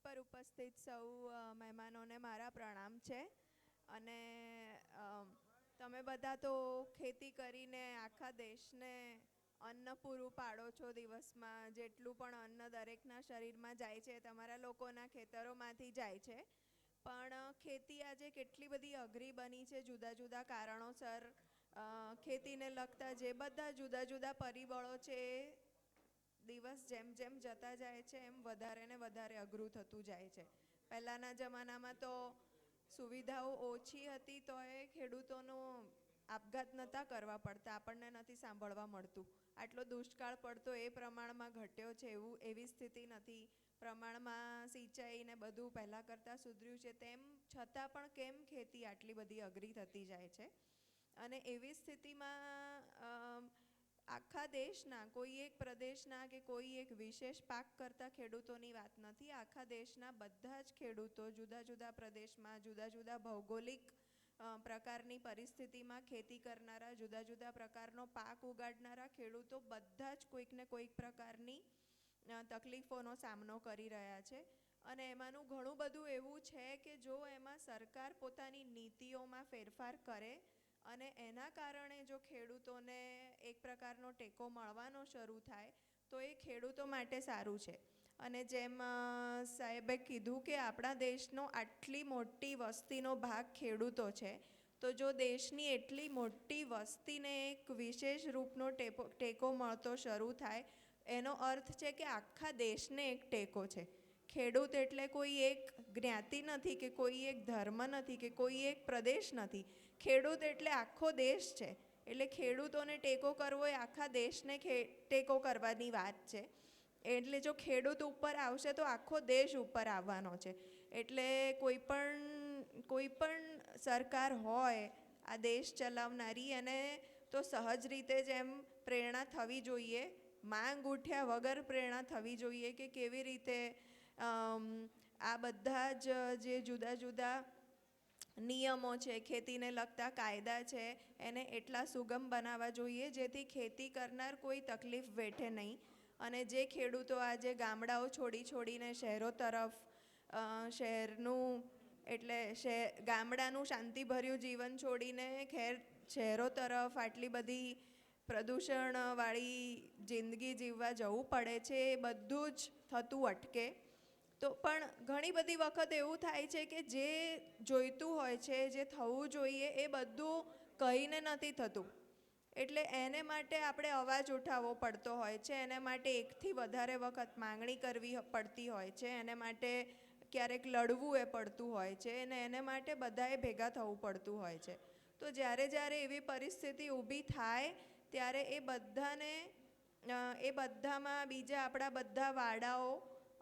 પર ઉપસ્થિત સૌ મહેમાનોને મારા પ્રણામ છે. અને તમે બધા તો ખેતી કરીને આખા દેશને અન્ન પૂરું પાડો છો દિવસમાં, જેટલું પણ અન્ન દરેકના શરીરમાં જાય છે, તમારા લોકોના ખેતરોમાંથી જાય છે. પણ ખેતી આજે કેટલી બધી અઘરી બની છે જુદા જુદા કારણોસર. ખેતીને લગતા જે બધા જુદા જુદા પરિબળો છે દિવસ જેમ જેમ જતા જાય છે, એમ વધારે ને વધારે અઘરું થતું જાય છે. પહેલાંના જમાનામાં તો સુવિધાઓ ઓછી હતી, તો એ ખેડૂતોનો આપઘાત નહોતા કરવા પડતા, આપણને નથી સાંભળવા મળતું. આટલો દુષ્કાળ પડતો એ પ્રમાણમાં ઘટ્યો છે, એવું એવી સ્થિતિ નથી. પ્રમાણમાં સિંચાઈ ને બધું પહેલાં કરતાં સુધર્યું છે, તેમ છતાં પણ કેમ ખેતી આટલી બધી અઘરી થતી જાય છે? અને એવી સ્થિતિમાં આખા દેશના, કોઈ એક પ્રદેશના કે કોઈ એક વિશેષ પાક કરતા ખેડૂતોની વાત નથી. આખા દેશના બધા જ ખેડૂતો જુદા જુદા પ્રદેશમાં, જુદા જુદા ભૌગોલિક પ્રકારની પરિસ્થિતિમાં ખેતી કરનારા, જુદા જુદા પ્રકારનો પાક ઉગાડનારા ખેડૂતો બધા જ કોઈકને કોઈક પ્રકારની તકલીફોનો સામનો કરી રહ્યા છે. અને એમાંનું ઘણું બધું એવું છે કે જો એમાં સરકાર પોતાની નીતિઓમાં ફેરફાર કરે અને એના કારણે જો ખેડૂતોને એક પ્રકારનો ટેકો મળવાનો શરૂ થાય, તો એ ખેડૂતો માટે સારું છે. અને જેમ સાહેબે કીધું કે આપણા દેશનો આટલી મોટી વસ્તીનો ભાગ ખેડૂતો છે, તો જો દેશની એટલી મોટી વસ્તીને એક વિશેષ રૂપનો ટેકો ટેકો મળતો શરૂ થાય, એનો અર્થ છે કે આખા દેશને એક ટેકો છે. ખેડૂત એટલે કોઈ એક જ્ઞાતિ નથી કે કોઈ એક ધર્મ નથી કે કોઈ એક પ્રદેશ નથી. ખેડૂત એટલે આખો દેશ છે. એટલે ખેડૂતોને ટેકો કરવો એ આખા દેશને ટેકો કરવાની વાત છે. એટલે જો ખેડૂત ઉપર આવશે તો આખો દેશ ઉપર આવવાનો છે. એટલે કોઈ પણ કોઈ પણ સરકાર હોય, આ દેશ ચલાવનારી અને તો સહજ રીતે જેમ પ્રેરણા થવી જોઈએ. માંગ ઉઠ્યા વગર પ્રેરણા થવી જોઈએ કે કેવી રીતે આ બધા જ જે જુદા જુદા નિયમો છે, ખેતીને લગતા કાયદા છે, એને એટલા સુગમ બનાવવા જોઈએ જેથી ખેતી કરનાર કોઈ તકલીફ વેઠે નહીં. અને જે ખેડૂતો આજે ગામડાઓ છોડી છોડીને શહેરો તરફ શહેરનું એટલે શહેર ગામડાનું શાંતિભર્યું જીવન છોડીને ખેર, શહેરો તરફ આટલી બધી પ્રદૂષણવાળી જિંદગી જીવવા જવું પડે છે એ બધું જ થતું અટકે. તો પણ ઘણી બધી વખત એવું થાય છે કે જે જોઈતું હોય છે, જે થવું જોઈએ એ બધું કહીને નથી થતું. એટલે એને માટે આપણે અવાજ ઉઠાવવો પડતો હોય છે, એને માટે એકથી વધારે વખત માંગણી કરવી પડતી હોય છે, એને માટે ક્યારેક લડવું એ પડતું હોય છે અને એને માટે બધાએ ભેગા થવું પડતું હોય છે. તો જ્યારે જ્યારે એવી પરિસ્થિતિ ઊભી થાય, ત્યારે એ બધાને એ બધામાં બીજા આપણા બધા વાડાઓ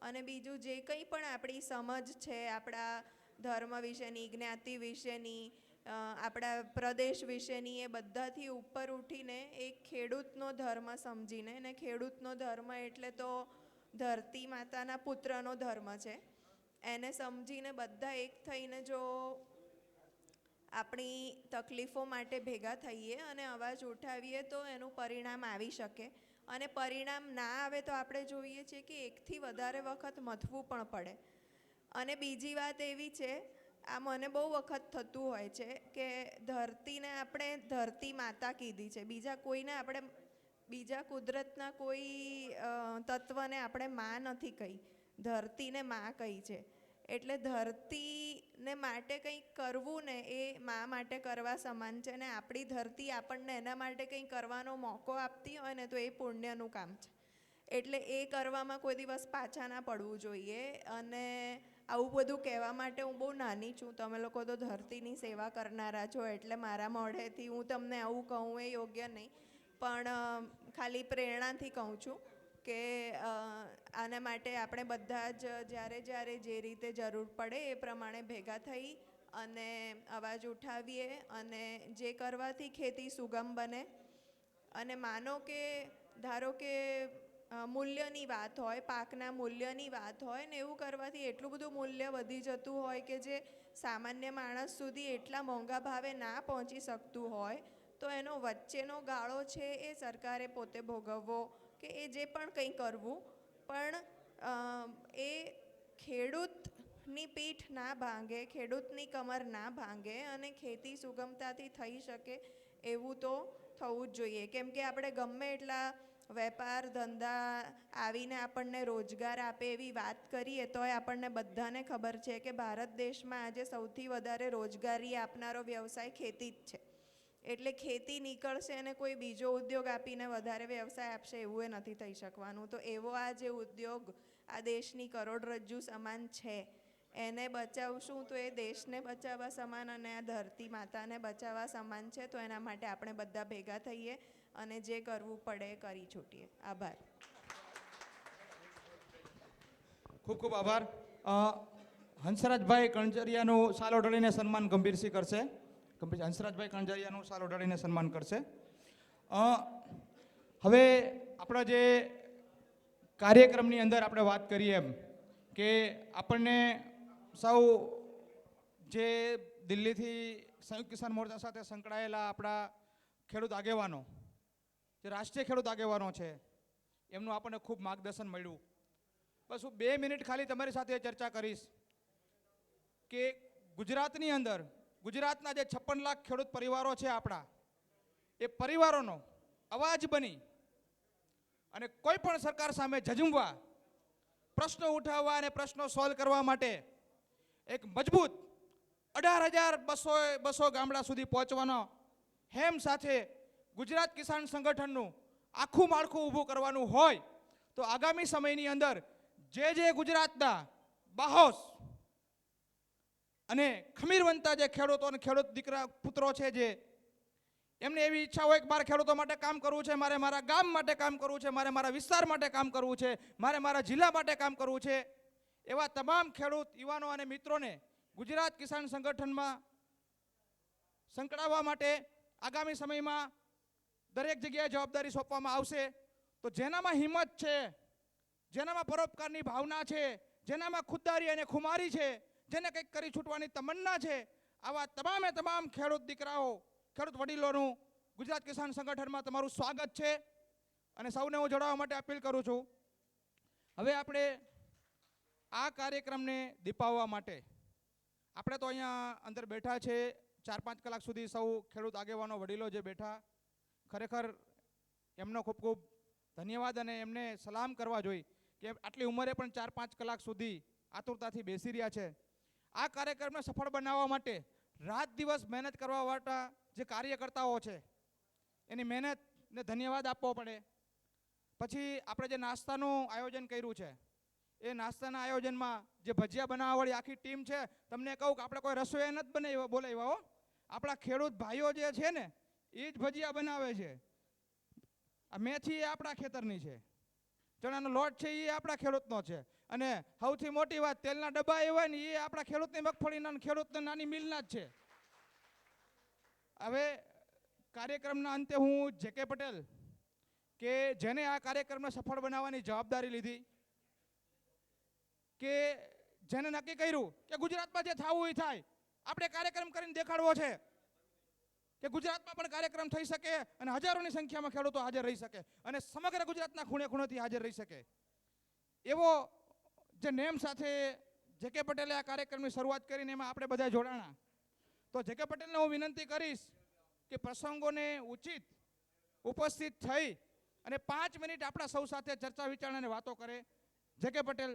અને બીજું જે કંઈ પણ આપણી સમજ છે, આપણા ધર્મ વિશેની, જ્ઞાતિ વિશેની આપણા પ્રદેશ વિશેની, એ બધાથી ઉપર ઉઠીને એક ખેડૂતનો ધર્મ સમજીને અને ખેડૂતનો ધર્મ એટલે તો ધરતી માતાના પુત્રનો ધર્મ છે. એને સમજીને બધા એક થઈને જો આપણી તકલીફો માટે ભેગા થઈએ અને અવાજ ઉઠાવીએ તો એનું પરિણામ આવી શકે. અને પરિણામ ના આવે તો આપણે જોઈએ છીએ કે એકથી વધારે વખત મથવું પણ પડે. અને બીજી વાત એવી છે, આ મને બહુ વખત થતું હોય છે કે ધરતીને આપણે ધરતી માતા કીધી છે. બીજા કોઈને આપણે, બીજા કુદરતના કોઈ તત્વને આપણે માં નથી કહી. ધરતીને માં કહી છે. એટલે ધરતીને માટે કંઈક કરવું ને એ મા માટે કરવા સમાન છે ને આપણી ધરતી આપણને એના માટે કંઈ કરવાનો મોકો આપતી હોય ને તો એ પુણ્યનું કામ છે. એટલે એ કરવામાં કોઈ દિવસ પાછા ના પડવું જોઈએ અને આવું બધું કહેવા માટે હું બહુ નાની છું. તમે લોકો તો ધરતીની સેવા કરનારા છો એટલે મારા મોઢેથી હું તમને આવું કહું એ યોગ્ય નહીં. પણ ખાલી પ્રેરણાથી કહું છું. કે આના માટે આપણે બધા જ જ્યારે જ્યારે જે રીતે જરૂર પડે એ પ્રમાણે ભેગા થઈ અને અવાજ ઉઠાવીએ અને જે કરવાથી ખેતી સુગમ બને. અને માનો કે, ધારો કે મૂલ્યની વાત હોય, પાકના મૂલ્યની વાત હોય ને એવું કરવાથી એટલું બધું મૂલ્ય વધી જતું હોય કે જે સામાન્ય માણસ સુધી એટલા મોંઘા ભાવે ના પહોંચી શકતું હોય, તો એનો વચ્ચેનો ગાળો છે એ સરકારે પોતે ભોગવવો કે એ જે પણ કંઈ કરવું, પણ એ ખેડૂતની પીઠ ના ભાંગે, ખેડૂતની કમર ના ભાંગે અને ખેતી સુગમતાથી થઈ શકે એવું તો થવું જ જોઈએ. કેમ કે આપણે ગમે એટલા વેપાર ધંધા આવીને આપણને રોજગાર આપે એવી વાત કરીએ, તોય આપણને બધાને ખબર છે કે ભારત દેશમાં આજે સૌથી વધારે રોજગારી આપનારો વ્યવસાય ખેતી જ છે. એટલે ખેતી નીકળશે અને કોઈ બીજો ઉદ્યોગ આપીને વધારે વ્યવસાય આપશે એવું એ નથી થઈ શકવાનું. તો એવો આ જે ઉદ્યોગ આ દેશની કરોડરજ્જુ સમાન છે, એને બચાવશું તો એ દેશને બચાવવા સમાન અને આ ધરતી માતાને બચાવવા સમાન છે, તો એના માટે આપણે બધા ભેગા થઈએ અને જે કરવું પડે કરી છૂટીએ. આભાર. ખૂબ ખૂબ આભાર. હંસરાજભાઈ કણજરિયાનું સાલ ઓઢાડીને સન્માન ગંભીરસિંહ કરશે. ગંભીર હંસરાજભાઈ કણજરિયાનું સાલ ઓઢાડીને સન્માન કરશે. હવે આપણા જે કાર્યક્રમની અંદર આપણે વાત કરીએ એમ કે આપણને સૌ જે દિલ્હીથી સંયુક્ત કિસાન મોરચા સાથે સંકળાયેલા આપણા ખેડૂત આગેવાનો, જે રાષ્ટ્રીય ખેડૂત આગેવાનો છે, એમનું આપણને ખૂબ માર્ગદર્શન મળ્યું. બસ હું બે મિનિટ ખાલી તમારી સાથે ચર્ચા કરીશ કે ગુજરાતની અંદર ગુજરાતના જે છપ્પન લાખ ખેડૂત પરિવારો છે આપણા, એ પરિવારોનો અવાજ બની અને કોઈ પણ સરકાર સામે ઝઝુમવા, પ્રશ્નો ઉઠાવવા અને પ્રશ્નો સોલ્વ કરવા માટે એક મજબૂત અઢાર હજાર બસો બસો ગામડા સુધી પહોંચવાનો હેમ સાથે ગુજરાત કિસાન સંગઠનનું આખું માળખું ઊભું કરવાનું હોય તો આગામી સમયની અંદર જે જે ગુજરાતના બાહોશ અને ખમીરવંતા જે ખેડૂતો અને ખેડૂત દીકરા પુત્રો છે જે, એમને એવી ઈચ્છા હોય કે મારે ખેડૂતો માટે કામ કરવું છે, મારે મારા ગામ માટે કામ કરવું છે, મારે મારા વિસ્તાર માટે કામ કરવું છે, મારે મારા જિલ્લા માટે કામ કરવું છે, એવા તમામ ખેડૂત યુવાનો અને મિત્રોને ગુજરાત કિસાન સંગઠનમાં સંકળાવવા માટે આગામી સમયમાં દરેક જગ્યાએ જવાબદારી સોંપવામાં આવશે. તો જેનામાં હિંમત છે, જેનામાં પરોપકારની ભાવના છે, જેનામાં ખુદદારી અને ખુમારી છે જેને કંઈક કરી છૂટવાની તમન્ના છે, આવા તમામે તમામ ખેડૂત દીકરાઓ, ખેડૂત વડીલોનું ગુજરાત કિસાન સંગઠનમાં તમારું સ્વાગત છે. અને સૌને હું જોડાવા માટે અપીલ કરું છું, હવે આપણે આ કાર્યક્રમને દીપાવવા માટે, આપણે તો અહીંયા અંદર બેઠા છે, ચાર પાંચ કલાક સુધી સૌ ખેડૂત આગેવાનો વડીલો જે બેઠા, ખરેખર એમનો ખૂબ ખૂબ ધન્યવાદ અને એમને સલામ કરવા જોઈએ કે આટલી ઉંમરે પણ ચાર પાંચ કલાક સુધી આતુરતાથી બેસી રહ્યા છે. આ કાર્યક્રમને સફળ બનાવવા માટે રાત દિવસ મહેનત કરવા વાળા જે કાર્યકર્તાઓ છે, એની મહેનતને ધન્યવાદ આપવો પડે. પછી આપણે જે નાસ્તાનું આયોજન કર્યું છે, એ નાસ્તાના આયોજનમાં જે ભજીયા બનાવવાવાળી આખી ટીમ છે, તમને કહું કે આપણે કોઈ રસોઈ નથી બનાવ્યા બોલાવ્યા હો. આપણા ખેડૂત ભાઈઓ જે છે ને, એ જ ભજીયા બનાવે છે. આ મેથી એ આપણા ખેતરની છે. ચણાનો લોટ છે એ આપણા ખેડૂતનો છે. અને સૌથી મોટી વાત, તેલના ડબ્બા એવા ને એ આપણા ખેડૂતની મગફળીના ખેડૂતની નાની મિલના જ છે. હવે કાર્યક્રમના અંતે હું જે કે પટેલ કે જેને આ કાર્યક્રમને સફળ બનાવવાની જવાબદારી લીધી, કે જેને નક્કી કર્યું કે ગુજરાતમાં જે થવું એ થાય, આપણે કાર્યક્રમ કરીને દેખાડવો છે. કે ગુજરાતમાં પણ કાર્યક્રમ થઈ શકે અને હજારોની સંખ્યામાં ખેડૂતો હાજર રહી શકે અને સમગ્ર ગુજરાતના ખૂણે ખૂણેથી હાજર રહી શકે. એવો જે નેમ સાથે જે કે પટેલે આ કાર્યક્રમની શરૂઆત કરીને એમાં આપણે બધા જોડાણા. તો જે કે પટેલને હું વિનંતી કરીશ કે પ્રસંગોને ઉચિત ઉપસ્થિત થઈ અને પાંચ મિનિટ આપણા સૌ સાથે ચર્ચા વિચારણા અને વાતો કરે. જે કે પટેલ